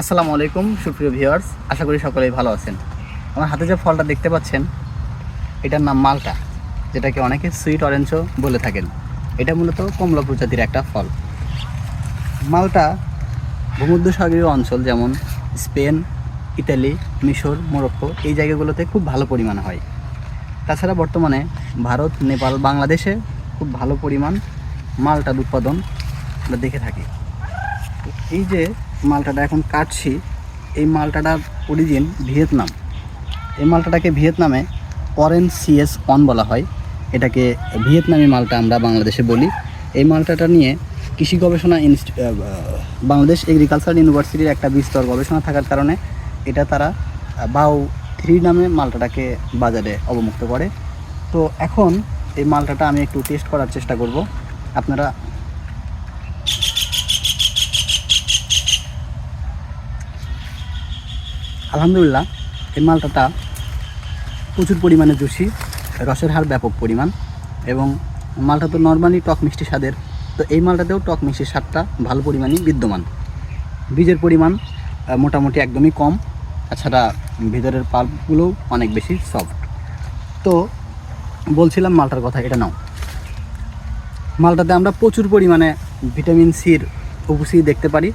আসসালামু আলাইকুম, সুপ্রিয় ভিউয়ার্স আশা করি সকলেই ভালো আছেন। আমার হাতে যে ফলটা দেখতে পাচ্ছেন, এটার নাম মালটা, যেটাকে অনেকে সুইট অরেঞ্জও বলে থাকেন। এটা মূলত কমলা প্রজাতির একটা ফল। মালটা ভূমধ্যসাগরীয় অঞ্চল, যেমন স্পেন, ইতালি, মিশর, মোরক্কো, এই জায়গাগুলোতে খুব ভালো পরিমাণ হয়। তাছাড়া বর্তমানে ভারত, নেপাল, বাংলাদেশে খুব ভালো পরিমাণ মালটার উৎপাদন আমরা দেখে থাকি। এই যে মালটাটা এখন কাটছি। এই মালটাটার অরিজিন ভিয়েতনাম। এই মালটাটাকে ভিয়েতনামে অরেঞ্জ সিএস অন বলা হয়। এটাকে ভিয়েতনামি মালটা আমরা বাংলাদেশে বলি। এই মালটাটা নিয়ে কৃষি গবেষণা ইনস্টি বাংলাদেশ এগ্রিকালচার ইউনিভার্সিটির একটা বিস্তর গবেষণা থাকার কারণে এটা তারা বাউ থ্রি নামে মালটাটাকে বাজারে অবমুক্ত করে। তো এখন এই মালটাটা আমি একটু টেস্ট করার চেষ্টা করব। আপনারা আলহামদুলিল্লাহ, এই মালটাটা প্রচুর পরিমাণে জুসি, রসের হার ব্যাপক পরিমাণ এবং মালটা তো নর্মালি টক মিষ্টি স্বাদের। তো এই মালটাতেও টক মিষ্টির স্বাদটা ভালো পরিমাণই বিদ্যমান। বীজের পরিমাণ মোটামুটি একদমই কম, তাছাড়া ভিতরের পাল্পগুলোও অনেক বেশি সফট তো বলছিলাম মালটার কথা, এটা নাও। মালটাতে আমরা প্রচুর পরিমাণে ভিটামিন সির উপস্থিতি দেখতে পারি।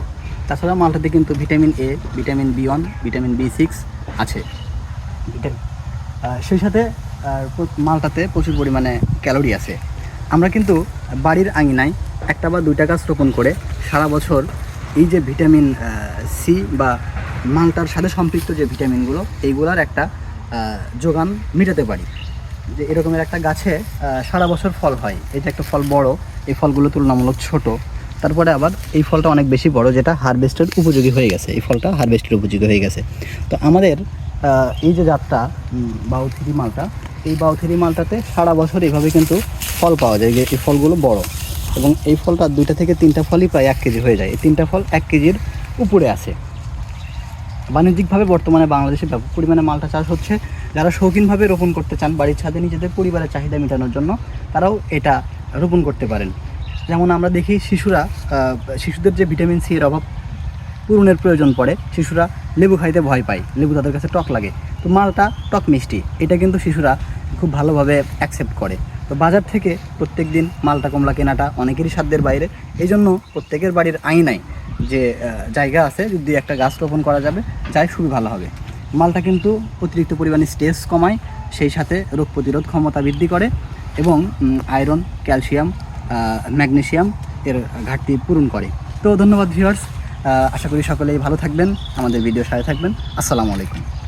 তাছাড়া মালটাতে কিন্তু vitamin A vitamin B one vitamin B six আছে। সেই সাথে মালটাতে প্রচুর পরিমাণে ক্যালোরি আছে। আমরা কিন্তু বাড়ির আঙিনায় একটা বা দুইটা গাছ রোপণ করে সারা বছর এই যে ভিটামিন সি বা মালটার সাথে সম্পৃক্ত যে ভিটামিনগুলো এইগুলোর একটা যোগান মেটাতে পারি। যে এরকমের একটা গাছে সারা বছর ফল হয়। এই যে একটা ফল বড় এই ফলগুলো তুলনামূলক ছোট। তারপরে আবার এই ফলটা অনেক বেশি বড়, যেটা হারভেস্টের উপযোগী হয়ে গেছে। এই ফলটা হারভেস্টের উপযোগী হয়ে গেছে। তো আমাদের এই যে জাতটা বাউথিরি মালটা, এই বাউথিরি মালটাতে সারা বছর এইভাবে কিন্তু ফল পাওয়া যায়, যে এই ফলগুলো বড়। এবং এই ফলটা দুইটা থেকে তিনটা ফলই প্রায় এক কেজি হয়ে যায়। এই তিনটা ফল এক কেজির উপরে আছে। বাণিজ্যিকভাবে বর্তমানে বাংলাদেশে ব্যাপক পরিমাণে মালটা চাষ হচ্ছে। যারা শৌখিনভাবে রোপণ করতে চান, বাড়ির ছাদে নিজেদের পরিবারের চাহিদা মেটানোর জন্য, তারাও এটা রোপণ করতে পারেন। যেমন আমরা দেখি শিশুরা শিশুদের যে ভিটামিন সি এর অভাব পূরণের প্রয়োজন পড়ে, শিশুরা লেবু খাইতে ভয় পায়। লেবু তাদের কাছে টক লাগে। তো মালটা টক মিষ্টি। এটা কিন্তু শিশুরা খুব ভালোভাবে অ্যাকসেপ্ট করে। তো বাজার থেকে প্রত্যেক দিন মালটা কমলা কেনাটা অনেকেরই সাধ্যের বাইরে। এই জন্য প্রত্যেকের বাড়ির আইনায় যে জায়গা আছে, যদি একটা গাছ রোপণ করা যাবে, যাই খুবই ভালো হবে। মালটা কিন্তু অতিরিক্ত পরিমাণে স্ট্রেস কমায়, সেই সাথে রোগ প্রতিরোধ ক্ষমতা বৃদ্ধি করে এবং আয়রন ক্যালসিয়াম ম্যাগনেসিয়াম এর ঘাটতি পূরণ করে। তো ধন্যবাদ ভিউয়ার্স আশা করি সকলেই ভালো থাকবেন, আমাদের ভিডিও সাথে থাকবেন। আসসালামু আলাইকুম।